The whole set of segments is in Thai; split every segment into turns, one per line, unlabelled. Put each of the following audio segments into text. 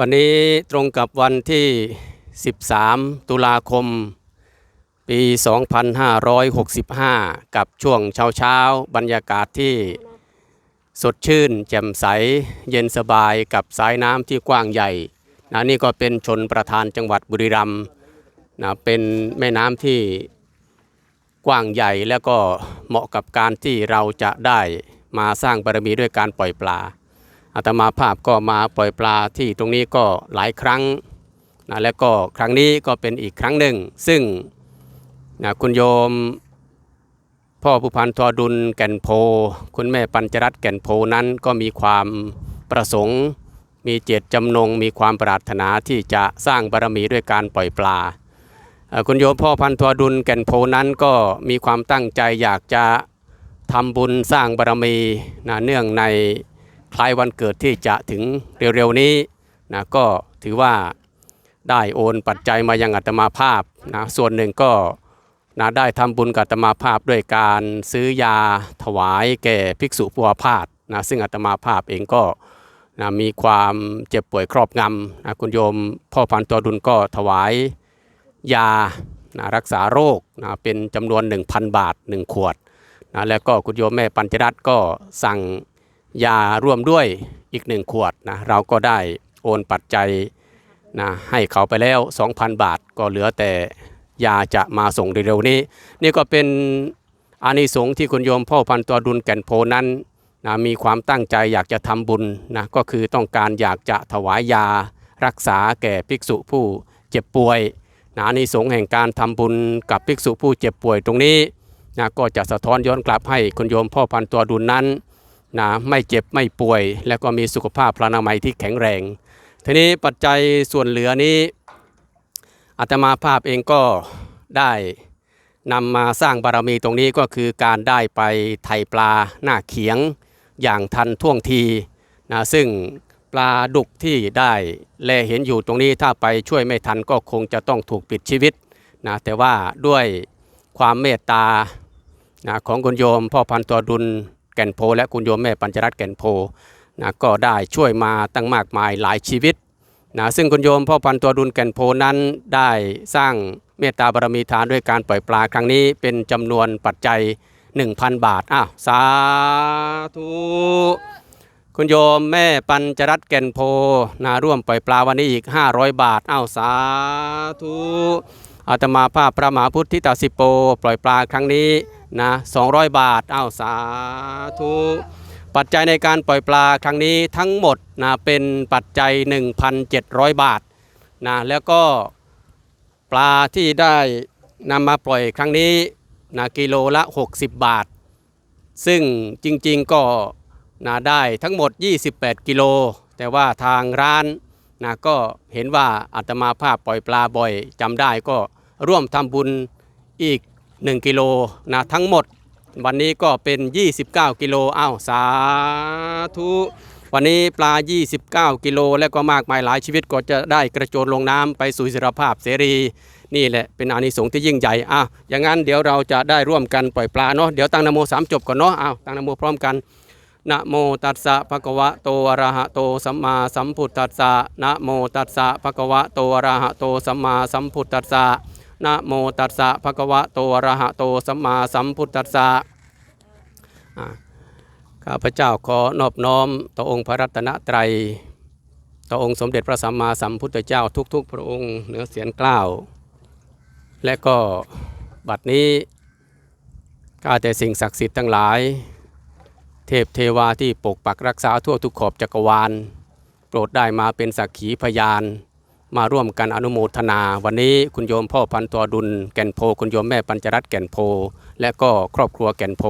วันนี้ตรงกับวันที่ 13 ตุลาคม ปี 2565 กับช่วงเช้าเช้าบรรยากาศที่สดชื่น แจ่มใส เย็นสบายกับสายน้ำที่กว้างใหญ่นะนี่ก็เป็นชนประธานจังหวัดบุรีรัมย์นะเป็นแม่น้ำที่กว้างใหญ่แล้วก็เหมาะกับการที่เราจะได้มาสร้างบารมีด้วยการปล่อยปลา อาตมาภาพก็มาปล่อยปลาที่ตรงนี้ก็หลายครั้งนะแล้วก็ครั้งนี้ก็เป็นอีกครั้งหนึ่ง ซึ่งนะคุณโยม พ่อผู้พันทอดุลแก่นโพ คุณแม่ปัญจรัตนแก่นโพนั้นก็มีความประสงค์ มีเจตจำนง มีความปรารถนาที่จะสร้างบารมีด้วยการปล่อยปลา คุณโยมพ่อพันทอดุลแก่นโพนั้นก็มีความตั้งใจอยากจะทำบุญสร้างบารมีนะเนื่องใน ล้ายวันเกิดที่จะถึงเร็วๆนี้นะก็ถือว่าได้โอนปัจจัยมายังอัตมาภาพนะส่วนหนึ่งก็นะได้ทำบุญกับอัตมาภาพด้วยการซื้อยาถวายแก่ภิกษุผู้อาพาธนะซึ่งอัตมาภาพเองก็นะมีความเจ็บป่วยครอบงำนะคุณโยมพ่อพันตัวดุลก็ถวายยานะรักษาโรคนะเป็นจำนวน 1,000 บาท 1 ขวดนะแล้วก็คุณโยมแม่ปัญจรัตน์ก็สั่ง ยาร่วมด้วยอีกหนึ่งขวดนะเราก็ได้โอนปัจจัยนะให้เขาไปแล้ว 2,000 บาทก็เหลือแต่ยาจะมาส่งเร็วๆนี้ นี่ก็เป็นอานิสงส์ที่คุณโยมพ่อพันตัวดุลแก่นโพนั้นนะมีความตั้งใจอยากจะทำบุญนะก็คือต้องการอยากจะถวายยารักษาแก่ภิกษุผู้เจ็บป่วยนะอานิสงส์แห่งการทำบุญกับภิกษุผู้เจ็บป่วยตรงนี้นะก็จะสะท้อนย้อนกลับให้คุณโยมพ่อพันตัวดุลนั้น นะไม่เจ็บไม่ป่วย แล้วก็มีสุขภาพพลานามัยที่แข็งแรง ทีนี้ปัจจัยส่วนเหลือนี้อาตมาภาพเองก็ได้นำมาสร้างบารมีตรงนี้ก็คือการได้ไปไถ่ปลาหน้าเขียงอย่างทันท่วงทีนะซึ่งปลาดุกที่ได้แลเห็นอยู่ตรงนี้ถ้าไปช่วยไม่ทันก็คงจะต้องถูกปิดชีวิตนะแต่ว่าด้วยความเมตตานะของคุณโยมพ่อพันตัวดุล แก่นโพ และคุณโยมแม่ปัญจรัตน์แก่นโพนะก็ได้ช่วยมาตั้งมากมายหลายชีวิตนะซึ่งคุณโยมพ่อพันตัวดุลแก่นโพนั้นได้สร้างเมตตาบารมีทานด้วยการปล่อยปลาครั้งนี้เป็นจำนวนปัจจัย 1,000 บาทอ้าวสาธุคุณโยมแม่ปัญจรัตน์แก่นโพนะร่วมปล่อยปลาวันนี้อีก 500 บาทอ้าวสาธุ อาตมาภาพพระมหาพุทธิตาสิโป ปล่อยปลาครั้งนี้นะ200 บาทอ้าวสาธุปัจจัยในการปล่อยปลาครั้งนี้ทั้งหมดนะเป็นปัจจัย 1,700 บาทนะแล้วก็ปลาที่ได้นำมาปล่อยครั้งนี้นะกิโลละ 60 บาท ซึ่งจริงๆก็นะได้ทั้งหมด 28 กิโล แต่ว่าทางร้านนะก็เห็นว่าอาตมาภาพปล่อยปลาบ่อยจำได้ก็ ร่วมทำบุญอีก 1 กิโลนะทั้งหมด วันนี้ก็เป็น 29 กิโลอ้าวสาธุวันนี้ปลา 29 กิโลและก็มากมายหลายชีวิตก็จะได้กระโจนลงน้ำไปสู่อิสรภาพเสรี นี่แหละเป็นอานิสงส์ที่ยิ่งใหญ่อ้าวอย่างนั้นเดี๋ยวเราจะได้ร่วมกันปล่อยปลาเนาะเดี๋ยวตั้งนโมสามจบก่อนเนาะอ้าวตั้งนโมพร้อมกันนะโมตัสสะภะคะวะโตอะระหะโตสัมมาสัมพุทธัสสะนะโมตัสสะภะคะวะโตอะระหะโตสัมมาสัมพุทธัสสะ นะโมตัสสะภะคะวะโตอะระหะโตสัมมาสัมพุทธัสสะข้าพเจ้าขอนอบน้อมต่อองค์พระรัตนตรัย ต่อองค์สมเด็จพระสัมมาสัมพุทธเจ้าทุก ๆ พระองค์เหนือเสียงกล้าว และก็บัดนี้ข้าแต่สิ่งศักดิ์สิทธิ์ทั้งหลาย เทพเทวาที่ปกปักรักษาทั่วทุกขอบจักรวาล โปรดได้มาเป็นสักขีพยาน มาร่วมกันอนุโมทนา วันนี้คุณโยมพ่อพันตัวดุลแก่นโพ คุณโยมแม่ปัญจรัตน์แก่นโพ และก็ครอบครัวแก่นโพ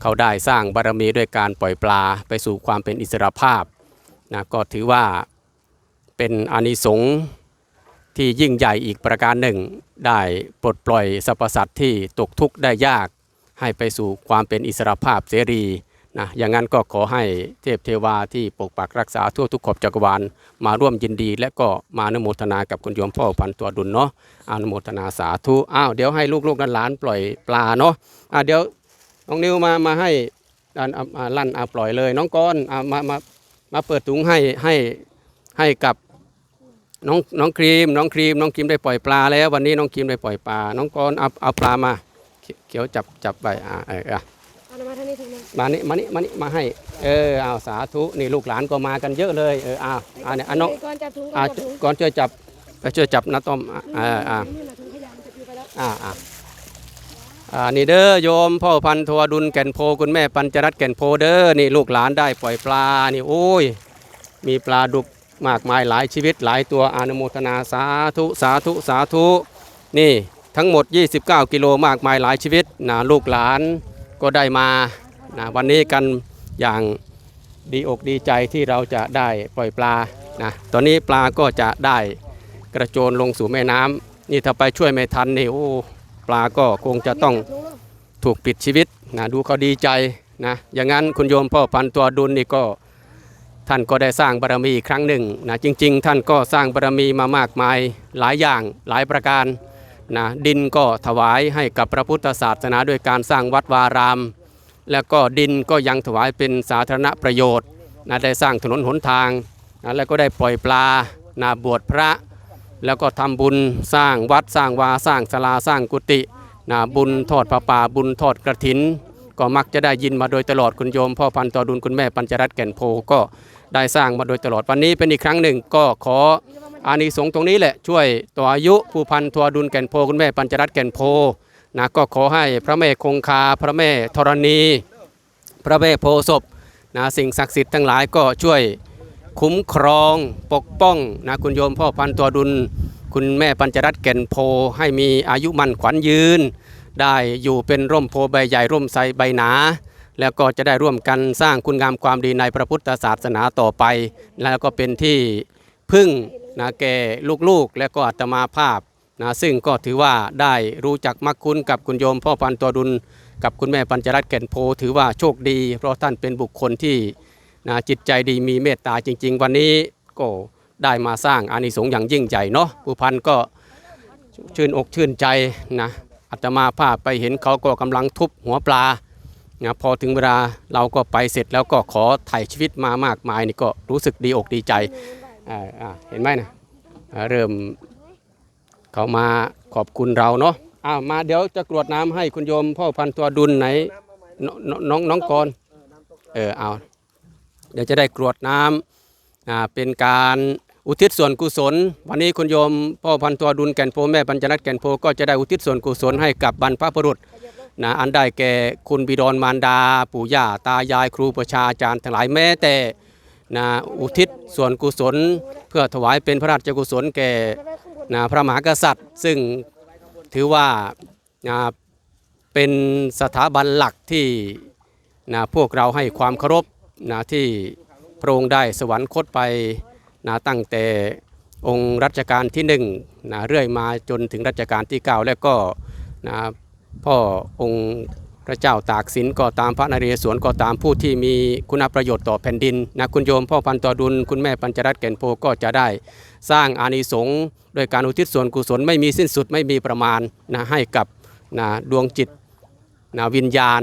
เขาได้สร้างบารมีด้วยการปล่อยปลาไปสู่ความเป็นอิสรภาพนะก็ถือว่าเป็นอานิสงส์ที่ยิ่งใหญ่อีกประการหนึ่ง ได้ปลดปล่อยสรรพสัตว์ที่ตกทุกข์ได้ยาก ให้ไปสู่ความเป็นอิสรภาพเสรี นะอย่างนั้นก็ขอให้เทพเทวาที่ปกปักรักษาทั่วทุกขอบจักรวาลมาร่วมยินดี และก็มาอนุโมทนากับคุณโยมพ่อพันตัวดุลเนาะอนุโมทนาสาธุอ้าวเดี๋ยวให้ลูกๆหลานปล่อยปลาเนาะอ่าเดี๋ยวน้องนิวมามาให้อ่าอ่าอ่าลั่นอ่าปล่อยเลย น้องก้อนอ่ามามามาเปิดถุงให้ให้ให้กับน้องน้องครีม น้องครีม น้องครีมได้ปล่อยปลาแล้ว วันนี้น้องครีมได้ปล่อยปลาน้องกรณ์เอาเอาปลามาเขียวจับจับไปอ่าเอออะ
เอา มาทางนี้ถึงมา
มานี่มานี่มานี่มาให้ เออเอาสาธุนี่ลูกหลานก็มากันเยอะเลยเออเอาอ่าเนี่ยอะน้อง
ก่อนจับถุงก่
อ่า
อนจับถุง
ก่อนช่วยจับไปช่วยจับนะต้อมอ่าอ่าอ่า
นี่นะถุงขยะมันจะอยู่ไปแล้ว
อ่าอ่าอ่านี่เด้อโยมพ่อพันธุ์ทวดุลแก่นโพคุณแม่ปัญจรัตน์แก่นโพเด้อนี่ลูกหลานได้ปล่อยปลานี่โอ้ยมีปลาดุกมากมายหลายชีวิตหลายตัวอนุโมทนาสาธุสาธุสาธุนี่ทั้งหมด 29 กิโลมากมายหลายชีวิตนะลูกหลาน ก็ได้มานะวันนี้กันอย่างดีอกดีใจที่เราจะได้ปล่อยปลานะตอนนี้ปลาก็จะได้กระโจนลงสู่แม่น้ำนี่ถ้าไปช่วยไม่ทันนี่โอ้ปลาก็คงจะต้อง
ถู
กปิดชีวิตนะดูเขาดีใจนะอย่างนั้นคุณโยมพ่อพันตัวดุลนี่ก็ท่านก็ได้สร้างบารมีอีกครั้งหนึ่งนะจริง ๆ ท่านก็สร้างบารมีมามากมายหลายอย่างหลายประการ นะดินก็ถวายให้กับพระพุทธศาสนาด้วยการสร้างวัดวาราม แล้วก็ดินก็ยังถวายเป็นสาธารณประโยชน์นะได้สร้างถนนหนทางนะแล้วก็ได้ปล่อยปลานะบวชพระ แล้วก็ทำบุญสร้างวัดสร้างวาสร้างศาลาสร้างกุฏินะบุญทอดพระป่าบุญทอดกระถิน ก็มักจะได้ยินมาโดยตลอดคุณโยม พ่อพันต่อดุลคุณแม่ปัญจรัตน์แก่นโพก็ได้สร้างมาโดยตลอดวันนี้เป็นอีกครั้งหนึ่งก็ขอ อานิสงส์ตรงนี้แหละช่วยต่ออายุผู้พันทัวดุลแก่นโพคุณแม่ปัญจรัตน์แก่นโพนะก็ขอให้พระแม่คงคาพระแม่ธรณี พระแม่โพศพนะสิ่งศักดิ์สิทธิ์ทั้งหลายก็ช่วยคุ้มครองปกป้องนะคุณโยมพ่อพันตัวดุล คุณแม่ปัญจรัตน์แก่นโพให้มีอายุมั่นขวัญยืน ได้อยู่เป็นร่มโพใบใหญ่ร่มไทรใบหนา แล้วก็จะได้ร่วมกันสร้างคุณงามความดีในพระพุทธศาสนาต่อไป แล้วก็เป็นที่ พึ่งนะแก่ลูกๆ และก็อัตมาภาพนะซึ่งก็ถือว่าได้รู้จักมักคุ้นกับคุณโยมพ่อพันตัวดุลกับคุณแม่ปัญจรัตน์แก่นโพถือว่าโชคดี เพราะท่านเป็นบุคคลที่นะจิตใจดีมีเมตตาจริง ๆ วันนี้ก็ได้มาสร้างอานิสงส์อย่างยิ่งใหญ่เนาะผู้พันก็ชื่นอกชื่นใจนะอาตมาภาพไปเห็นเขาก็กำลังทุบหัวปลานะพอถึงเวลาเราก็ไปเสร็จแล้วก็ขอถ่ายชีวิตมามากมายนี่ก็รู้สึกดีอกดีใจ เห็นไหมนะเริ่มเขามาขอบคุณเราเนาะอ้าวมาเดี๋ยวจะกรวดน้ำให้คุณโยมพ่อพันตัวดุลไหนน้องน้องกรณ์เออเอาเดี๋ยวจะได้กรวดน้ำอ่าเป็นการอุทิศส่วนกุศล วันนี้คุณโยมพ่อพันตัวดุลแก่นโพแม่ปัญจรัตแก่นโพก็จะได้อุทิศส่วนกุศลให้กับบรรพบุรุษนะอันได้แก่คุณบิดรมารดา ปู่ย่าตายายครูประชาอาจารย์ทั้งหลายแม้แต่ นะอุทิศส่วนกุศล เพื่อถวายเป็นพระราชกุศลแก่
นะ
พระมหากษัตริย์ ซึ่งถือว่านะเป็นสถาบันหลักที่นะพวกเราให้ความเคารพนะที่พระองค์ได้สวรรคตไปนะตั้งแต่องค์รัชกาลที่หนึ่งนะเรื่อยมาจนถึงรัชกาลที่ 9 แล้วก็นะพ่อองค์ พระเจ้าตากสินก็ตามพระนเรศวรก็ตามผู้ที่มีคุณประโยชน์ต่อแผ่นดินนะคุณโยมพ่อพันต่อดุลคุณแม่ปัญจรัตน์แก่นโพก็จะได้ สร้างอานิสงส์โดยการอุทิศส่วนกุศลไม่มีสิ้นสุดไม่มีประมาณนะให้กับนะดวงจิตนะวิญญาณ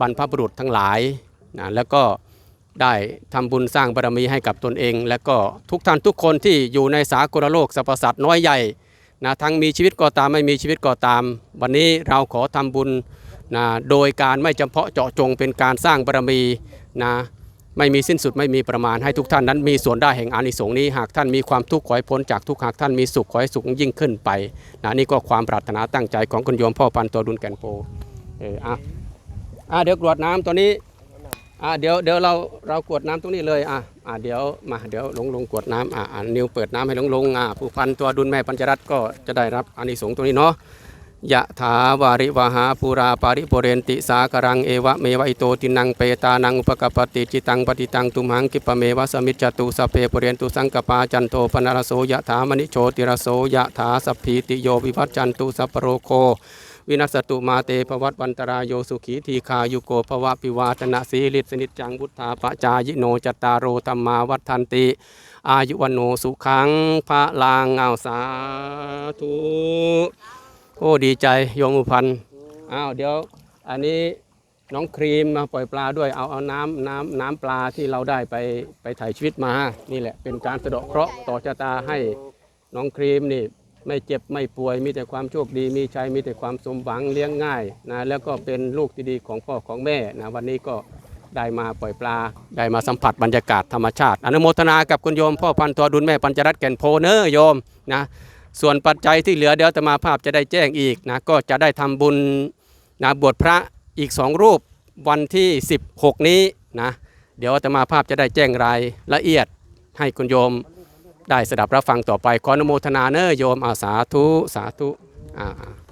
บรรพบุรุษทั้งหลายนะแล้วก็ได้ทำบุญสร้างบารมีให้กับตนเอง และก็ทุกท่านทุกคนที่อยู่ในสากลโลกสรรพสัตว์น้อยใหญ่นะทั้งมีชีวิตก็ตามไม่มีชีวิตก็ตาม วันนี้เราขอทำบุญ นะโดยการไม่จำเพาะเจาะจงเป็นการสร้างบารมีนะไม่มีสิ้นสุดไม่มีประมาณให้ทุกท่านนั้น มีส่วนได้แห่งอานิสงส์นี้หากท่านมีความทุกข์ขอให้พ้นจากทุกข์หากท่านมีสุขขอให้สุขยิ่งขึ้นไปนะนี่ก็ความปรารถนาตั้งใจของคุณโยมพ่อพันตัวดุลแก่นโพเอออะอะเดี๋ยวกรวดน้ำตัวนี้อะเดี๋ยวเดี๋ยวเราเรากรวดน้ำตรงนี้เลยอะอะเดี๋ยวมาเดี๋ยวลงลงกรวดน้ำอะอะนิวเปิดน้ำให้ลงลงอะผู้พันตัวดุลแม่ปัญจรัตก็จะได้รับอานิสงส์ตรงนี้เนาะ ยะถาวาริวหาปูราปาริปุเรนติสากรังเอวะเมวะอิโตตินังเปตานังอุปกปปติจิตังปฏิตังตุมหังกิปเมวะสมิจจตุสเพปุเรนตุสังกปาจันโทปนารโสยะถามณิโชติรโสยะถาสัพพีติโยวิวัจจันตุสัพโรโควินัสตุมาเตภวัตวันตรายโยสุขีทีคายุโกภวะปิวาตนะสีลิสนิจจังบุทธาปจายโนจตารโรธรรมาวัฏันติ อายุวันโนสุขังพระลางเอาสาธุ อ้ดีใจโยมอุพันธ์อ้าวเดี๋ยวอันนี้น้องครีมมาปล่อยปลาด้วยเอาเอาน้ำน้ำน้ำปลาที่เราได้ไปไปถ่ายชีวิตมา นี่แหละเป็นการสะเดาะเคราะห์ต่อชะตาให้น้องครีมนี่ไม่เจ็บไม่ป่วยมีแต่ความโชคดีมีชัยมีแต่ความสมหวังเลี้ยงง่ายนะแล้วก็เป็นลูกที่ดีของพ่อของแม่นะวันนี้ก็ได้มาปล่อยปลา ได้มาสัมผัสบรรยากาศธรรมชาติ อนุโมทนากับคุณโยมพ่อพันธุ์ตัวดุลแม่ปัญจรัตน์แก่นโพเนอร์โยมนะ ส่วนปัจจัยที่เหลือเดี๋ยวอาตมาภาพจะได้แจ้งอีกนะก็จะได้ทำบุญนะบวชพระอีกสองรูปวันที่ 16 นี้นะเดี๋ยวอาตมาภาพจะได้แจ้งรายละเอียดให้คุณโยมได้สดับรับฟังต่อไปขออนุโมทนาเนอโยมอาสาธุสาธุอ่า